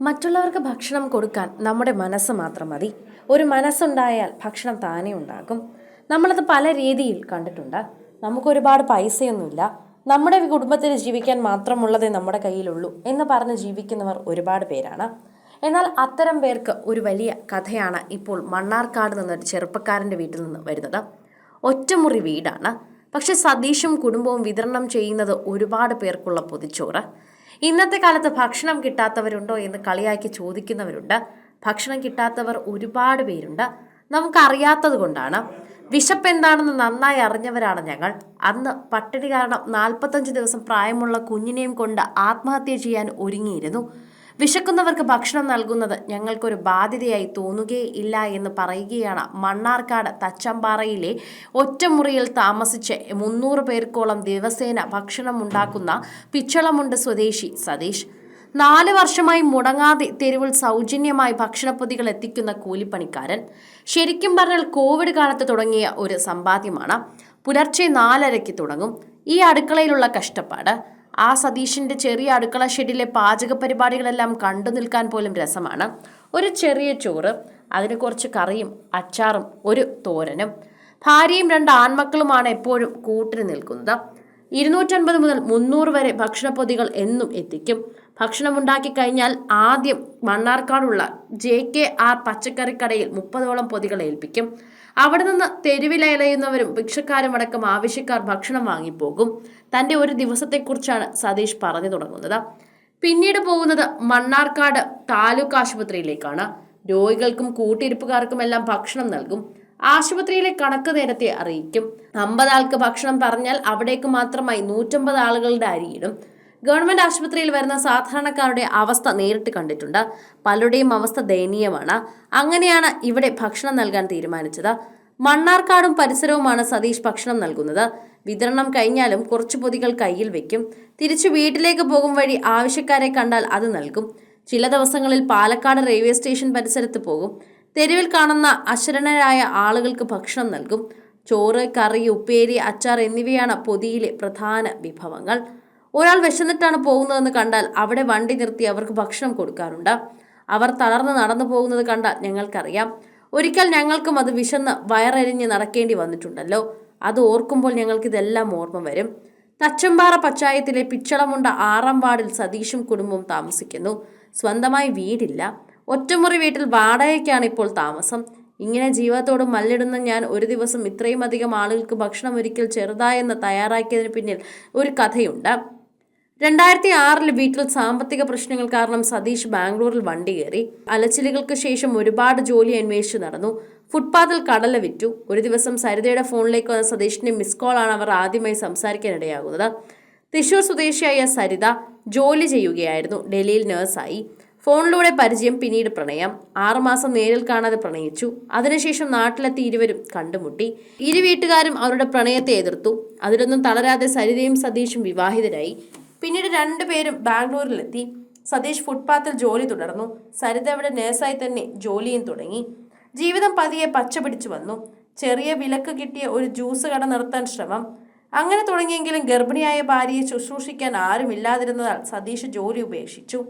മറ്റുള്ളവർക്ക് ഭക്ഷണം കൊടുക്കാൻ നമ്മുടെ മനസ്സ് മാത്രം മതി. ഒരു മനസ്സുണ്ടായാൽ ഭക്ഷണം താനേ ഉണ്ടാകും നമ്മളത് പല രീതിയിൽ കണ്ടിട്ടുണ്ട്. നമുക്ക് ഒരുപാട് പൈസയൊന്നുമില്ല. നമ്മുടെ കുടുംബത്തിന് ജീവിക്കാൻ മാത്രമുള്ളതേ നമ്മുടെ കയ്യിലുള്ളൂ എന്ന് പറഞ്ഞ് ജീവിക്കുന്നവർ ഒരുപാട് പേരാണ്. എന്നാൽ അത്തരം പേർക്ക് ഒരു വലിയ കഥയാണ് ഇപ്പോൾ മണ്ണാർക്കാട് നിന്നൊരു ചെറുപ്പക്കാരന്റെ വീട്ടിൽ നിന്ന് വരുന്നത്. ഒറ്റമുറി വീടാണ്. പക്ഷെ സതീഷും കുടുംബവും വിതരണം ചെയ്യുന്നത് ഒരുപാട് പേർക്കുള്ള പൊതിച്ചോറ്. ഇന്നത്തെ കാലത്ത് ഭക്ഷണം കിട്ടാത്തവരുണ്ടോ എന്ന് കളിയാക്കി ചോദിക്കുന്നവരുണ്ട്. ഭക്ഷണം കിട്ടാത്തവർ ഒരുപാട് പേരുണ്ട്. നമുക്കറിയാത്തത് കൊണ്ടാണ് വിശപ്പ് എന്താണെന്ന് നന്നായി അറിഞ്ഞവരാണ് ഞങ്ങൾ. അന്ന് പട്ടിണി കാരണം നാൽപ്പത്തഞ്ച് ദിവസം പ്രായമുള്ള കുഞ്ഞിനെയും കൊണ്ട് ആത്മഹത്യ ചെയ്യാൻ ഒരുങ്ങിയിരുന്നു. വിശക്കുന്നവർക്ക് ഭക്ഷണം നൽകുന്നത് ഞങ്ങൾക്കൊരു ബാധ്യതയായി തോന്നുകയേ ഇല്ല എന്ന് പറയുകയാണ് മണ്ണാർക്കാട് തച്ചമ്പാറയിലെ ഒറ്റമുറിയിൽ താമസിച്ച് മുന്നൂറ് പേർക്കോളം ദിവസേന ഭക്ഷണം ഉണ്ടാക്കുന്ന പിച്ചളമുണ്ട് സ്വദേശി സതീഷ്. നാല് വർഷമായി മുടങ്ങാതെ തെരുവിൽ സൗജന്യമായി ഭക്ഷണപ്പൊതികൾ എത്തിക്കുന്ന കൂലിപ്പണിക്കാരൻ. ശരിക്കും പറഞ്ഞാൽ കോവിഡ് കാലത്ത് തുടങ്ങിയ ഒരു സമ്പാദ്യമാണ്. പുലർച്ചെ നാലരയ്ക്ക് തുടങ്ങും. ഈ അടുക്കളയിലുള്ള കഷ്ടപ്പാട്. ആ സതീഷിന്റെ ചെറിയ അടുക്കള ഷെഡിലെ പാചക പരിപാടികളെല്ലാം കണ്ടു നിൽക്കാൻ പോലും രസമാണ്. ഒരു ചെറിയ ചോറ് അതിന് കുറച്ച് കറിയും അച്ചാറും ഒരു തോരനും. ഭാര്യയും രണ്ട് ആൺമക്കളുമാണ് എപ്പോഴും കൂട്ടിന് നിൽക്കുന്നത്. ഇരുന്നൂറ്റൻപത് മുതൽ മുന്നൂറ് വരെ ഭക്ഷണപ്പൊതികൾ എന്നും എത്തിക്കും. ഭക്ഷണം ഉണ്ടാക്കി കഴിഞ്ഞാൽ ആദ്യം മണ്ണാർക്കാടുള്ള ജെ കെ ആർ പച്ചക്കറിക്കടയിൽ മുപ്പതോളം പൊതികൾ ഏൽപ്പിക്കും. അവിടെ നിന്ന് തെരുവിലയലയുന്നവരും ഭിക്ഷക്കാരും അടക്കം ആവശ്യക്കാർ ഭക്ഷണം വാങ്ങിപ്പോകും. തന്റെ ഒരു ദിവസത്തെക്കുറിച്ചാണ് സതീഷ് പറഞ്ഞു തുടങ്ങുന്നത്. പിന്നീട് പോകുന്നത് മണ്ണാർക്കാട് താലൂക്ക് ആശുപത്രിയിലേക്കാണ്. രോഗികൾക്കും കൂട്ടിരിപ്പുകാർക്കും എല്ലാം ഭക്ഷണം നൽകും. ആശുപത്രിയിലെ കണക്ക് നേരത്തെ അറിയിക്കും. അമ്പത് ആൾക്ക് ഭക്ഷണം പറഞ്ഞാൽ അവിടേക്ക് മാത്രമായി നൂറ്റമ്പത് ആളുകളുടെ അരിയിടും. ഗവൺമെന്റ് ആശുപത്രിയിൽ വരുന്ന സാധാരണക്കാരുടെ അവസ്ഥ നേരിട്ട് കണ്ടിട്ടുണ്ട്. പലരുടെയും അവസ്ഥ ദയനീയമാണ്. അങ്ങനെയാണ് ഇവിടെ ഭക്ഷണം നൽകാൻ തീരുമാനിച്ചത്. മണ്ണാർക്കാടും പരിസരവുമാണ് സതീഷ് ഭക്ഷണം നൽകുന്നത്. വിതരണം കഴിഞ്ഞാലും കുറച്ച് പൊതികൾ കയ്യിൽ വെക്കും. തിരിച്ചു വീട്ടിലേക്ക് പോകും വഴി ആവശ്യക്കാരെ കണ്ടാൽ അത് നൽകും. ചില ദിവസങ്ങളിൽ പാലക്കാട് റെയിൽവേ സ്റ്റേഷൻ പരിസരത്ത് പോകും. തെരുവിൽ കാണുന്ന അശരണരായ ആളുകൾക്ക് ഭക്ഷണം നൽകും. ചോറ് കറി ഉപ്പേരി അച്ചാർ എന്നിവയാണ് പൊതിയിലെ പ്രധാന വിഭവങ്ങൾ. ഒരാൾ വിശന്നിട്ടാണ് പോകുന്നതെന്ന് കണ്ടാൽ അവിടെ വണ്ടി നിർത്തി അവർക്ക് ഭക്ഷണം കൊടുക്കാറുണ്ട്. അവർ തളർന്ന് നടന്നു പോകുന്നത് കണ്ടാൽ ഞങ്ങൾക്കറിയാം. ഒരിക്കൽ ഞങ്ങൾക്കും അത് വിശന്ന് വയറെരിഞ്ഞ് നടക്കേണ്ടി വന്നിട്ടുണ്ടല്ലോ. അത് ഓർക്കുമ്പോൾ ഞങ്ങൾക്ക് ഇതെല്ലാം ഓർമ്മ വരും. തച്ചമ്പാറ പഞ്ചായത്തിലെ പിച്ചളമുണ്ട ആറാം വാർഡിൽ സതീഷും കുടുംബവും താമസിക്കുന്നു. സ്വന്തമായി വീടില്ല. ഒറ്റമുറി വീട്ടിൽ വാടകയ്ക്കാണ് ഇപ്പോൾ താമസം. ഇങ്ങനെ ജീവിതത്തോട് മല്ലിടുന്ന ഞാൻ ഒരു ദിവസം ഇത്രയും അധികം ആളുകൾക്ക് ഭക്ഷണം ഒരിക്കൽ ചെറുതായെന്ന് തയ്യാറാക്കിയതിന് പിന്നിൽ ഒരു കഥയുണ്ട്. രണ്ടായിരത്തി ആറിൽ വീട്ടിൽ സാമ്പത്തിക പ്രശ്നങ്ങൾ കാരണം സതീഷ് ബാംഗ്ലൂരിൽ വണ്ടി കയറി. അലച്ചിലുകൾക്ക് ശേഷം ഒരുപാട് ജോലി അന്വേഷിച്ച് നടന്നു. ഫുട്പാത്തിൽ കടല വിറ്റു. ഒരു ദിവസം സരിതയുടെ ഫോണിലേക്ക് വന്ന സതീഷിന്റെ മിസ് കോളാണ് അവർ ആദ്യമായി സംസാരിക്കാനിടയാകുന്നത്. തൃശൂർ സ്വദേശിയായ സരിത ജോലി ചെയ്യുകയായിരുന്നു. ഡൽഹിയിൽ നഴ്സായി. ഫോണിലൂടെ പരിചയം പിന്നീട് പ്രണയം. ആറുമാസം നേരിൽ കാണാതെ പ്രണയിച്ചു. അതിനുശേഷം നാട്ടിലെത്തി ഇരുവരും കണ്ടുമുട്ടി. ഇരു വീട്ടുകാരും അവരുടെ പ്രണയത്തെ എതിർത്തു. അതിലൊന്നും തളരാതെ സരിതയും സതീഷും വിവാഹിതരായി. പിന്നീട് രണ്ടുപേരും ബാംഗ്ലൂരിലെത്തി. സതീഷ് ഫുട്പാത്തിൽ ജോലി തുടർന്നു. സരിത അവിടെ നേഴ്സായി തന്നെ ജോലിയും തുടങ്ങി. ജീവിതം പതിയെ പച്ച പിടിച്ചു വന്നു. ചെറിയ വിലക്ക് കിട്ടിയ ഒരു ജ്യൂസ് കട നിർത്താൻ ശ്രമം. അങ്ങനെ തുടങ്ങിയെങ്കിലും ഗർഭിണിയായ ഭാര്യയെ ശുശ്രൂഷിക്കാൻ ആരുമില്ലാതിരുന്നതാൽ സതീഷ് ജോലി ഉപേക്ഷിച്ചു.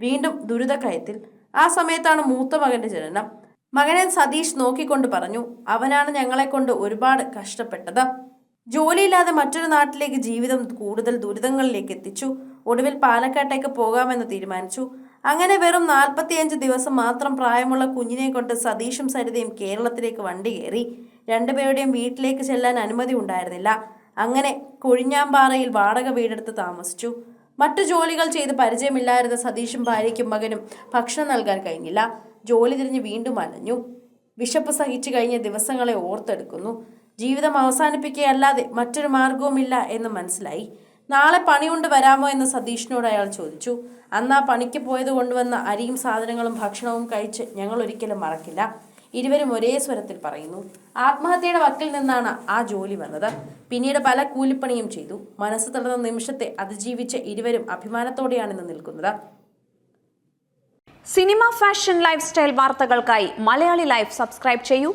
വീണ്ടും ദുരിതക്കയത്തിൽ. ആ സമയത്താണ് മൂത്ത മകന്റെ ജനനം. മകനെ സതീഷ് നോക്കിക്കൊണ്ട് പറഞ്ഞു അവനാണ് ഞങ്ങളെ കൊണ്ട് ഒരുപാട് കഷ്ടപ്പെട്ടത്. ജോലിയില്ലാതെ മറ്റൊരു നാട്ടിലേക്ക് ജീവിതം കൂടുതൽ ദുരിതങ്ങളിലേക്ക് എത്തിച്ചു. ഒടുവിൽ പാലക്കാട്ടേക്ക് പോകാമെന്ന് തീരുമാനിച്ചു. അങ്ങനെ വെറും നാൽപ്പത്തിയഞ്ച് ദിവസം മാത്രം പ്രായമുള്ള കുഞ്ഞിനെ കൊണ്ട് സതീഷും സരിതയും കേരളത്തിലേക്ക് വണ്ടി കയറി. രണ്ടുപേരുടെയും വീട്ടിലേക്ക് ചെല്ലാൻ അനുമതി ഉണ്ടായിരുന്നില്ല. അങ്ങനെ കൊഴിഞ്ഞാമ്പാറയിൽ വാടക വീടെടുത്ത് താമസിച്ചു. മറ്റു ജോലികൾ ചെയ്ത് പരിചയമില്ലായിരുന്ന സതീഷും ഭാര്യയ്ക്കും മകനും ഭക്ഷണം നൽകാൻ കഴിഞ്ഞില്ല. ജോലി തിരിഞ്ഞ് വീണ്ടും അലഞ്ഞു. വിശപ്പ് സഹിച്ചു കഴിഞ്ഞ ദിവസങ്ങളെ ഓർത്തെടുക്കുന്നു. ജീവിതം അവസാനിപ്പിക്കുകയല്ലാതെ മറ്റൊരു മാർഗവുമില്ല എന്ന് മനസ്സിലായി. നാളെ പണിയുണ്ട് വരാമോ എന്ന് സതീഷിനോട് അയാൾ ചോദിച്ചു. അന്ന് ആ പണിക്ക് പോയത് കൊണ്ടുവന്ന അരിയും സാധനങ്ങളും ഭക്ഷണവും കഴിച്ച് ഞങ്ങൾ ഒരിക്കലും മറക്കില്ല. ഇരുവരും ഒരേ സ്വരത്തിൽ പറയുന്നു. ആത്മഹത്യയുടെ വക്കിൽ നിന്നാണ് ആ ജോലി വന്നത്. പിന്നീട് പല കൂലിപ്പണിയും ചെയ്തു. മനസ്സ് തളർന്ന നിമിഷത്തെ അതിജീവിച്ച ഇരുവരും അഭിമാനത്തോടെയാണ് ഇന്ന് നിൽക്കുന്നത്. സിനിമ ഫാഷൻ ലൈഫ് സ്റ്റൈൽ വാർത്തകൾക്കായി മലയാളി ലൈഫ് സബ്സ്ക്രൈബ് ചെയ്യൂ.